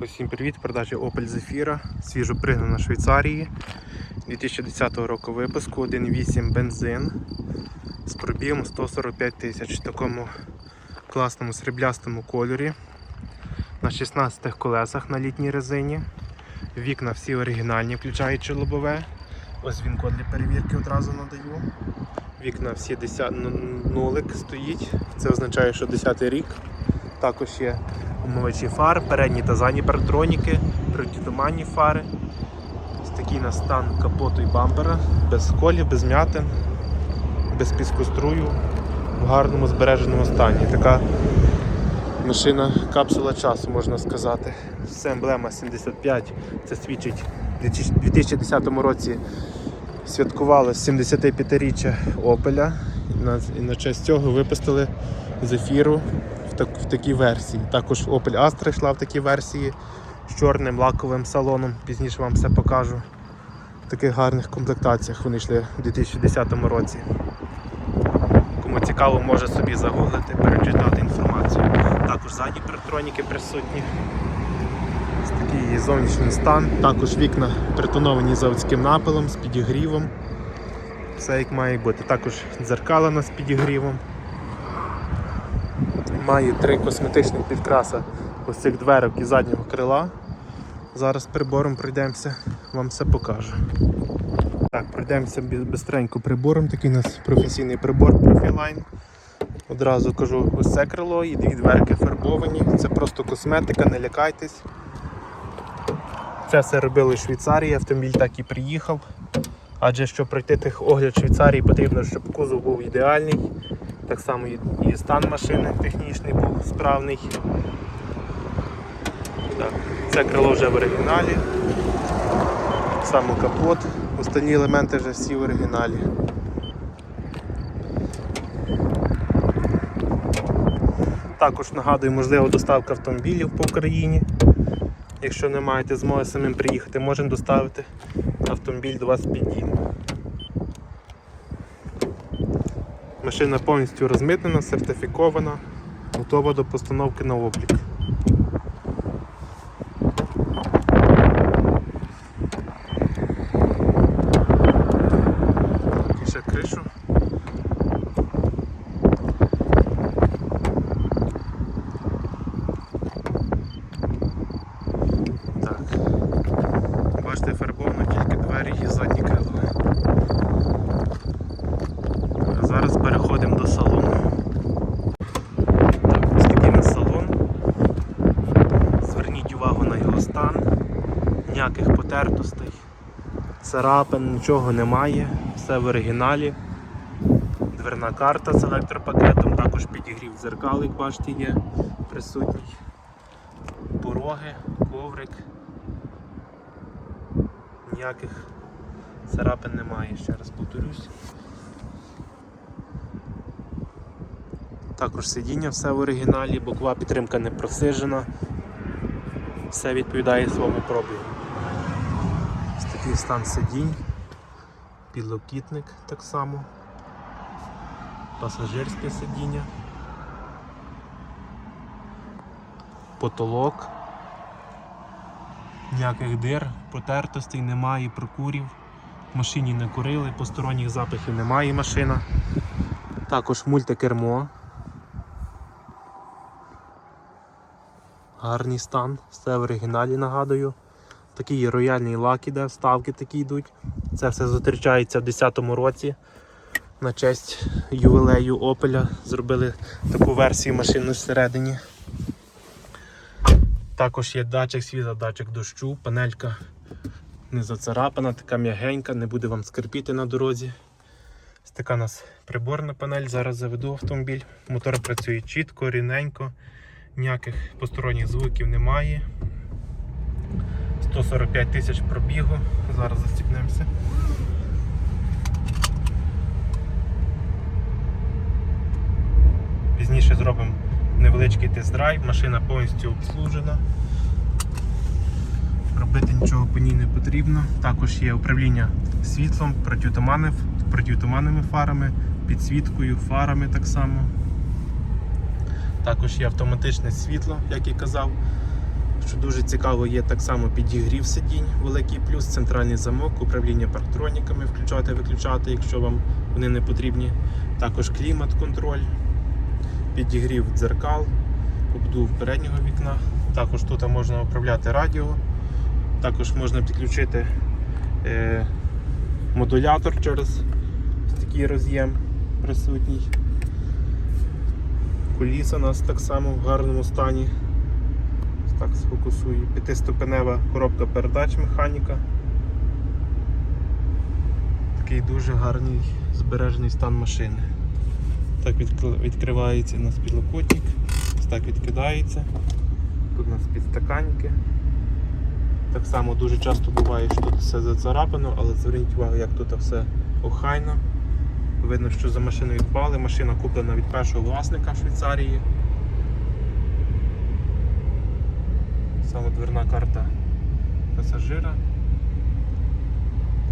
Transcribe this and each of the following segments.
Усім привіт, продажі Opel Zafira, свіжо пригнана Швейцарії 2010 року випуску, 1.8 бензин з пробігом 145 тисяч в такому класному сріблястому кольорі. На 16 колесах на літній резині. Вікна всі оригінальні, включаючи лобове. Ось він код для перевірки одразу надаю. Вікна всі 10 н- нулик стоїть. Це означає, що 10 рік. Також є умивачі фар, передні та задні парктроніки, протитуманні фари. Ось такий на стан капоту і бампера, без сколів, без м'ятин, без піскострую, в гарному збереженому стані. Така машина капсула часу, можна сказати. Це емблема 75, це свідчить у 2010 році святкували 75-річчя Опеля. І на, честь цього випустили Зефіру в, так, в такій версії. Також Opel Astra йшла в такій версії з чорним лаковим салоном. Пізніше вам все покажу. В таких гарних комплектаціях вони йшли у 2010 році. Кому цікаво, може собі загуглити, перечитати інформацію. Також задні парктроніки присутні. Ось такий її зовнішній стан. Також вікна притоновані заводським напилом з підігрівом. Все як має бути. Також дзеркала з підігрівом. Має три косметичних підкраса ось цих дверок і заднього крила. Зараз прибором пройдемося, вам все покажу. Так, пройдемося бистренько прибором. Такий у нас професійний прибор Profiline. Одразу кажу, ось це крило і дві дверки фарбовані. Це просто косметика, не лякайтесь. Це все робили в Швейцарії, автомобіль так і приїхав. Адже щоб пройти тих огляд Швейцарії, потрібно, щоб кузов був ідеальний. Так само і стан машини технічний був справний. Так, це крило вже в оригіналі. Само капот. Останні елементи вже всі в оригіналі. Також нагадую, можливо, доставка автомобілів по Україні. Якщо не маєте змоги самим приїхати, можемо доставити автомобіль до вас під дім. Машина повністю розмитнена, сертифікована, готова до постановки на облік. І ще кришу. Бачите, фарбовано тільки двері і задні крило. А Зараз переходимо до салону. Так, ось такий у нас салон. Зверніть увагу на його стан. Ніяких потертостей, царапин, нічого немає. Все в оригіналі. Дверна карта з електропакетом, також підігрів дзеркал, як бачите, є присутній. Пороги, коврик. Ніяких царапин немає, ще раз повторюсь. Також сидіння все в оригіналі, бокова підтримка не просижена. Все відповідає своєму пробігу. Такий стан сидінь, підлокітник так само, пасажирське сидіння, потолок, ніяких дир, потертостей немає, прокурів. В машині не курили, посторонніх запахів немає машина. Також мультикермо. Гарний стан, все в оригіналі нагадую. Такий рояльний лак іде, вставки такі йдуть. Це все зустрічається в 10-му році. На честь ювілею Опеля зробили таку версію машини всередині. Також є датчик світла, датчик дощу, панелька не зацарапана, така м'ягенька, не буде вам скрипіти на дорозі. Ось така у нас приборна панель. Зараз заведу автомобіль. Мотор працює чітко, рівненько, ніяких посторонніх звуків немає. 145 тисяч пробігу. Зараз застібнемося. Пізніше зробимо невеличкий тест-драйв, машина повністю обслужена. Робити нічого по ній не потрібно. Також є управління світлом, протитуманним- протитуманними фарами, підсвіткою, фарами так само. Також є автоматичне світло, як і казав, Що дуже цікаво, є так само підігрів сидінь, великий плюс, центральний замок, управління парктроніками включати, виключати, якщо вам вони не потрібні. Також клімат-контроль, підігрів дзеркал, обдув переднього вікна. Також тут можна управляти радіо, також можна підключити е, модулятор через такий роз'єм присутній. Куліса у нас так само в гарному стані. Так сфокусую. П'ятиступенева коробка передач механіка. Такий дуже гарний збережений стан машини. Так відкривається у нас підлокотник, так відкидається. Тут у нас підстаканники. Так само дуже часто буває, що тут все зацарапано, але зверніть увагу, як тут все охайно. Видно, що за машиною дбали. Машина куплена від першого власника в Швейцарії. Самодверна карта пасажира.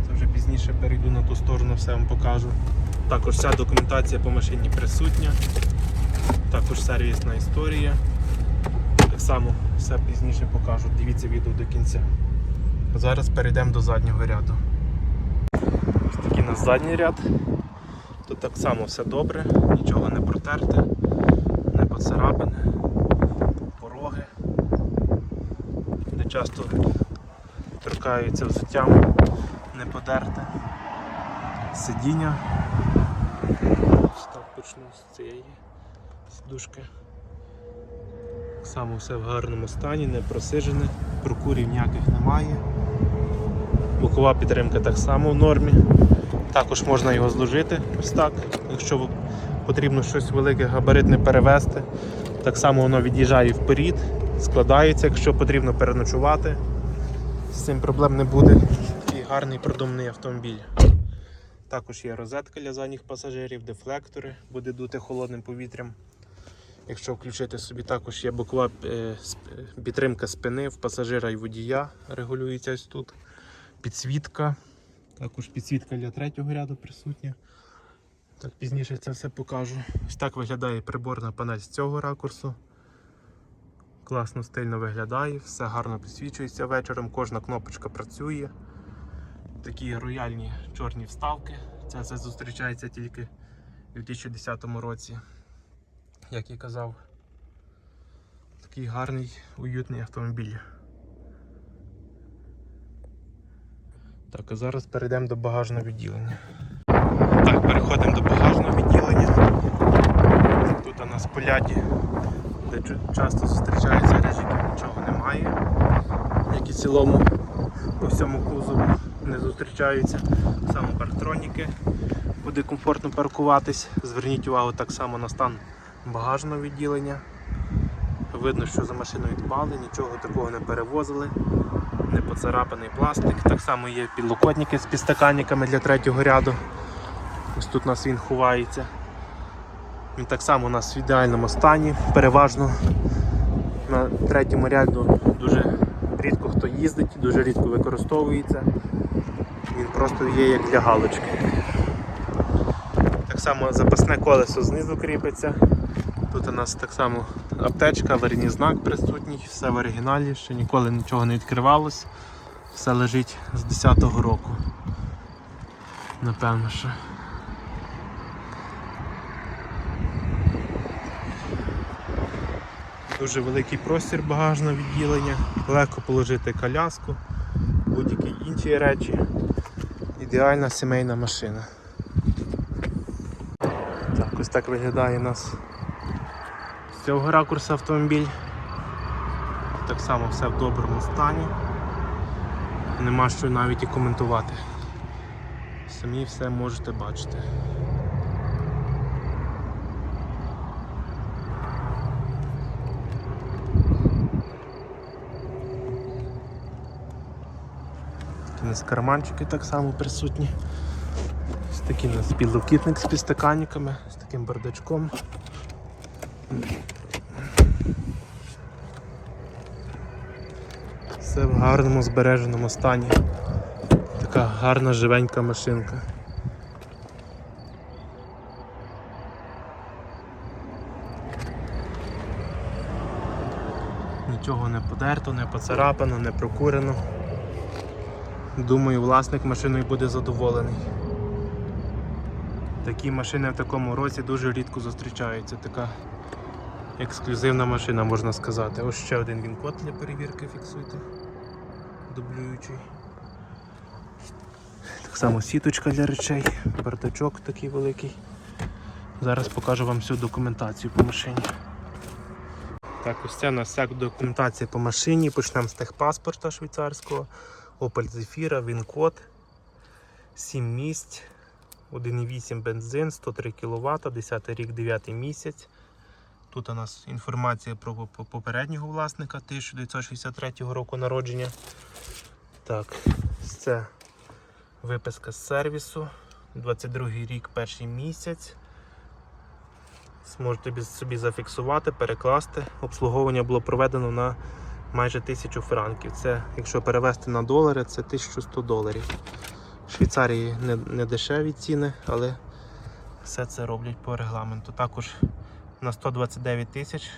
Це вже пізніше перейду на ту сторону, все вам покажу. Також вся документація по машині присутня. Також сервісна історія. Так само все пізніше покажу. Дивіться відео до кінця. Зараз перейдемо до заднього ряду. Ось такий у нас задній ряд. Тут так само все добре, нічого не протерте, не поцарапане, пороги, де часто торкаються взуттям, не подерте, сидіння. Ось Так почну з цієї сідушки. Так само все в гарному стані, не просижене, прокурів ніяких немає. Бокова підтримка так само в нормі. Також можна його зложити ось так, якщо потрібно щось велике габаритне перевезти. Так само воно від'їжджає вперед, складається, якщо потрібно переночувати. З цим проблем не буде. Такий гарний продумний автомобіль. Також є розетка для задніх пасажирів, дефлектори, буде дути холодним повітрям. Якщо включити собі, також є бокова е, підтримка спини в пасажира і водія, регулюється ось тут. Підсвітка. Також підсвітка для третього ряду присутня. Так, пізніше це все покажу. Ось так виглядає приборна панель з цього ракурсу. Класно, стильно виглядає, все гарно підсвічується вечором, кожна кнопочка працює. Такі рояльні чорні вставки. Це все зустрічається тільки у 2010 році. Як я казав, такий гарний, уютний автомобіль. Так, а зараз перейдемо до багажного відділення. Так, переходимо до багажного відділення. Тут у нас поляді, де часто зустрічаються режики, нічого немає. Як і в цілому по всьому кузову не зустрічаються. Саме парктроніки. Буде комфортно паркуватись. Зверніть увагу так само на стан багажного відділення. Видно, що за машиною дбали, нічого такого не перевозили не поцарапаний пластик. Так само є підлокотники з підстаканниками для третього ряду. Ось тут у нас він ховається. Він так само у нас в ідеальному стані, переважно на третьому ряду дуже рідко хто їздить, дуже рідко використовується. Він просто є як для галочки. Так само запасне колесо знизу кріпиться. Тут у нас так само аптечка, аварійний знак присутній, все в оригіналі, ще ніколи нічого не відкривалось. Все лежить з 10-го року. Напевно, що. Дуже великий простір багажного відділення, легко положити коляску, будь-які інші речі. Ідеальна сімейна машина. Так, ось так виглядає у нас з цього ракурсу автомобіль. Так само все в доброму стані. Нема що навіть і коментувати. Самі все можете бачити. Нас карманчики так само присутні. Ось такий у нас підлокітник з підстаканниками, з таким бардачком. Все в гарному збереженому стані. Така гарна живенька машинка. Нічого не подерто, не поцарапано, не прокурено. Думаю, власник машиною буде задоволений. Такі машини в такому році дуже рідко зустрічаються. Така ексклюзивна машина, можна сказати. Ось ще один він-код для перевірки фіксуйте. Дублюючий. Так само сіточка для речей, бардачок такий великий. Зараз покажу вам всю документацію по машині. Так, ось це у нас вся документація по машині. Почнемо з техпаспорта швейцарського, Opel Zafira, він-код, 7 місць, 1,8 бензин, 103 кВт, 10 рік, 9 місяць. Тут у нас інформація про попереднього власника 1963 року народження. Так, це виписка з сервісу. 22 рік, перший місяць. Зможете собі зафіксувати, перекласти. Обслуговування було проведено на майже 1000 франків. Це, якщо перевести на долари, це 1100 доларів. В Швейцарії не, не дешеві ціни, але все це роблять по регламенту. Також на 129 тисяч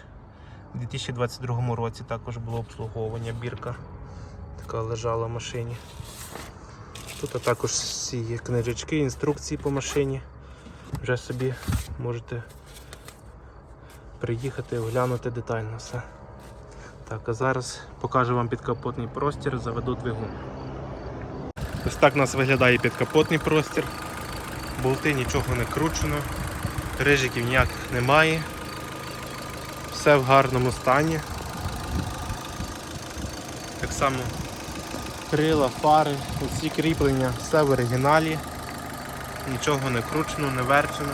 у 2022 році також було обслуговування. Бірка така лежала в машині. Тут також всі є книжечки, інструкції по машині. Вже собі можете приїхати, оглянути детально все. Так, а зараз покажу вам підкапотний простір, заведу двигун. Ось так у нас виглядає підкапотний простір. Болти нічого не кручено, рижиків ніяких немає. Все в гарному стані. Так само крила, фари, усі кріплення, все в оригіналі. Нічого не кручено, не верчено.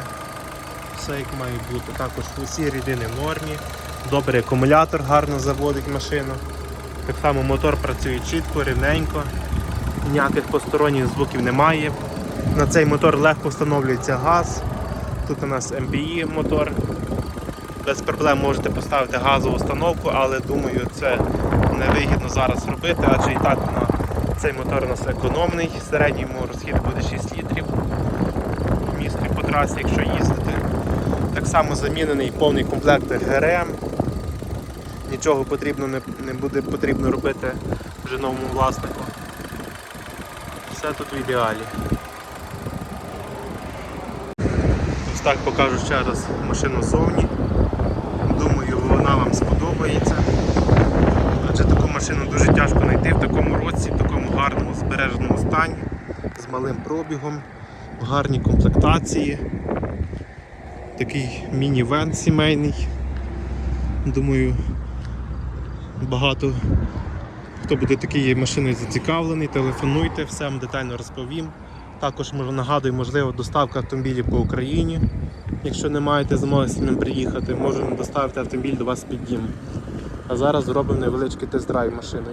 Все як має бути. Також усі рідини в нормі. Добрий акумулятор гарно заводить машину. Так само мотор працює чітко, рівненько. Ніяких посторонніх звуків немає. На цей мотор легко встановлюється газ. Тут у нас MPI мотор. Без проблем можете поставити газову установку, але думаю, це невигідно зараз робити, адже і так на цей мотор у нас економний. Середньому розхід буде 6 літрів в місті по трасі, якщо їздити. Так само замінений повний комплект ГРМ. Нічого потрібно не, не буде потрібно робити вже новому власнику. Все тут в ідеалі. Ось так покажу ще раз машину зовні. Думаю, вона вам сподобається. Адже таку машину дуже тяжко знайти в такому році, в такому гарному збереженому стані, з малим пробігом, в гарній комплектації. Такий міні-вен сімейний. Думаю, багато хто буде такою машиною зацікавлений, телефонуйте, все вам детально розповім. Також нагадую, можливо, доставка автомобілів по Україні. Якщо не маєте змоги з ним приїхати, можемо доставити автомобіль до вас під дім. А зараз зробимо невеличкий тест-драйв машини.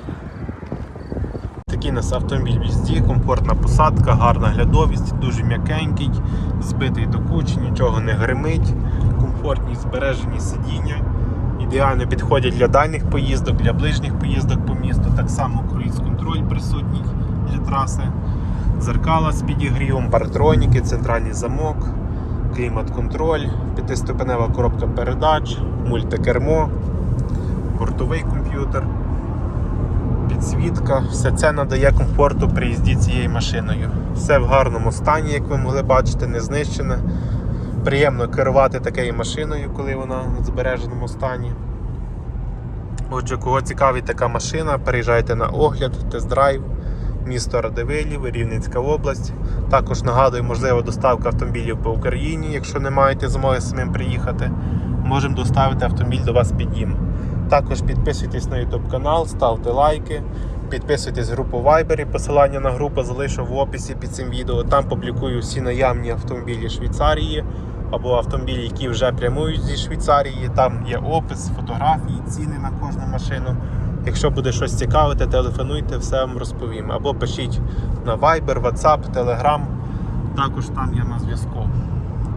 Такий нас автомобіль в їзді, комфортна посадка, гарна глядовість, дуже м'якенький, збитий до кучі, нічого не гримить, комфортні збережені сидіння. Ідеально підходять для дальніх поїздок, для ближніх поїздок по місту. Так само круїз-контроль присутній для траси, дзеркала з підігрівом, партроніки, центральний замок, клімат-контроль, п'ятиступенева коробка передач, мультикермо, бортовий комп'ютер підсвітка, все це надає комфорту при їзді цією машиною. Все в гарному стані, як ви могли бачити, не знищене. Приємно керувати такою машиною, коли вона в збереженому стані. Отже, кого цікавить така машина, переїжджайте на огляд, тест-драйв, місто Радивилів, Рівненська область. Також нагадую, можливо, доставка автомобілів по Україні, якщо не маєте змоги самим приїхати. Можемо доставити автомобіль до вас під дім. Також підписуйтесь на YouTube канал, ставте лайки, підписуйтесь в групу Viber, посилання на групу залишу в описі під цим відео. Там публікую всі наявні автомобілі Швейцарії або автомобілі, які вже прямують зі Швейцарії. Там є опис, фотографії, ціни на кожну машину. Якщо буде щось цікавити, телефонуйте, все вам розповім. Або пишіть на Viber, WhatsApp, Telegram. Також там я на зв'язку.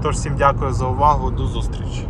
Тож всім дякую за увагу, до зустрічі.